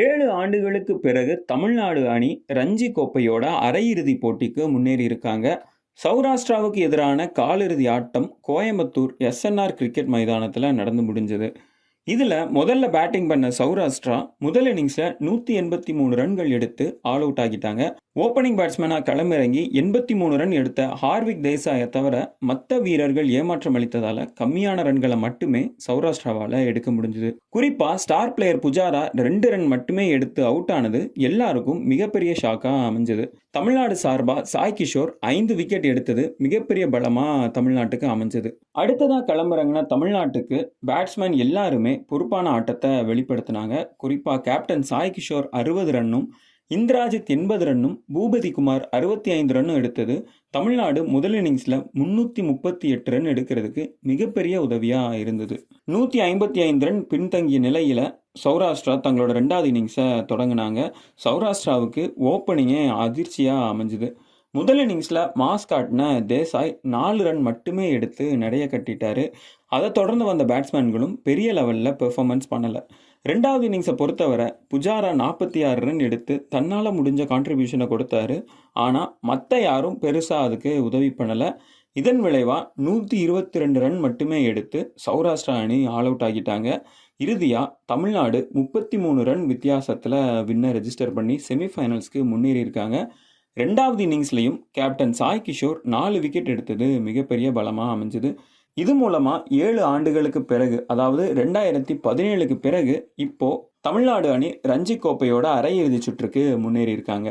ஏழு ஆண்டுகளுக்கு பிறகு தமிழ்நாடு அணி ரஞ்சி கோப்பையோட அரையிறுதி போட்டிக்கு முன்னேறி இருக்காங்க சௌராஷ்டிராவுக்கு எதிரான காலிறுதி ஆட்டம் கோயம்புத்தூர் எஸ்என்ஆர் கிரிக்கெட் மைதானத்தில் நடந்து முடிஞ்சது. இதில் முதல்ல பேட்டிங் பண்ண சௌராஷ்டிரா முதல் இன்னிங்ஸில் நூற்றி எண்பத்தி மூணு ரன்கள் எடுத்து ஆல் அவுட் ஆகிட்டாங்க ஓப்பனிங் பேட்ஸ்மேனாக களமிறங்கி எண்பத்தி மூணு ரன் எடுத்த ஹார்விக் தேசாயை தவிர மற்ற வீரர்கள் ஏமாற்றம் அளித்ததால் கம்மியான ரன்களை மட்டுமே சௌராஷ்டிராவால் எடுக்க முடிஞ்சது. குறிப்பாக ஸ்டார் பிளேயர் புஜாரா ரெண்டு ரன் மட்டுமே எடுத்து அவுட் ஆனது எல்லாருக்கும் மிகப்பெரிய ஷாக்காக அமைஞ்சது. தமிழ்நாடு சார்பாக சாய் கிஷோர் ஐந்து விக்கெட் எடுத்தது மிகப்பெரிய பலமாக தமிழ்நாட்டுக்கு அமைஞ்சது. அடுத்ததாக களமிறங்கின தமிழ்நாட்டுக்கு பேட்ஸ்மேன் எல்லாருமே பொறுப்பான ஆட்டத்தை வெளிப்படுத்தினாங்க. குறிப்பாக கேப்டன் சாய் கிஷோர் அறுபது ரன்னும் இந்திராஜித் எண்பது ரன்னும் பூபதி குமார் அறுபத்தி ஐந்து ரன்னும் எடுத்தது. தமிழ்நாடு முதல் இன்னிங்ஸில் முன்னூற்றி முப்பத்தி எட்டு ரன் எடுக்கிறதுக்கு மிகப்பெரிய உதவியாக இருந்தது. நூற்றி ஐம்பத்தி ஐந்து ரன் பின்தங்கிய நிலையில் சௌராஷ்டிரா தங்களோட ரெண்டாவது இன்னிங்ஸை தொடங்கினாங்க. சௌராஷ்டிராவுக்கு ஓப்பனிங்கே அதிர்ச்சியாக அமைஞ்சுது. முதல் இன்னிங்ஸில் மாஸ் காட்டின தேசாய் நாலு ரன் மட்டுமே எடுத்து நிறைய கட்டிட்டாரு. அதை தொடர்ந்து வந்த பேட்ஸ்மேன்களும் பெரிய லெவலில் பெர்ஃபார்மன்ஸ் பண்ணலை. ரெண்டாவது இன்னிங்ஸை பொறுத்தவரை புஜாரா நாற்பத்தி ஆறு ரன் எடுத்து தன்னால் முடிஞ்ச கான்ட்ரிபியூஷனை கொடுத்தாரு. ஆனால் மற்ற யாரும் பெருசாக அதுக்கு உதவி பண்ணலை. இதன் விளைவாக நூற்றி இருபத்தி ரெண்டு ரன் மட்டுமே எடுத்து சௌராஷ்டிரா அணி ஆல் அவுட் ஆகிட்டாங்க. இறுதியாக தமிழ்நாடு முப்பத்தி மூணு ரன் வித்தியாசத்தில் வின்னை ரெஜிஸ்டர் பண்ணி செமிஃபைனல்ஸ்க்கு முன்னேறி இருக்காங்க ரெண்டாவது இன்னிங்ஸ்லையும் கேப்டன் சாய் கிஷோர் நாலு விக்கெட் எடுத்தது. மிகப்பெரிய பலமாக அமைஞ்சது. இது மூலமாக ஏழு ஆண்டுகளுக்கு பிறகு அதாவது ரெண்டாயிரத்தி பதினேழுக்கு பிறகு இப்போது தமிழ்நாடு அணி ரஞ்சி கோப்பையோட அரையிறுதி சுற்றுக்கு முன்னேறியிருக்காங்க.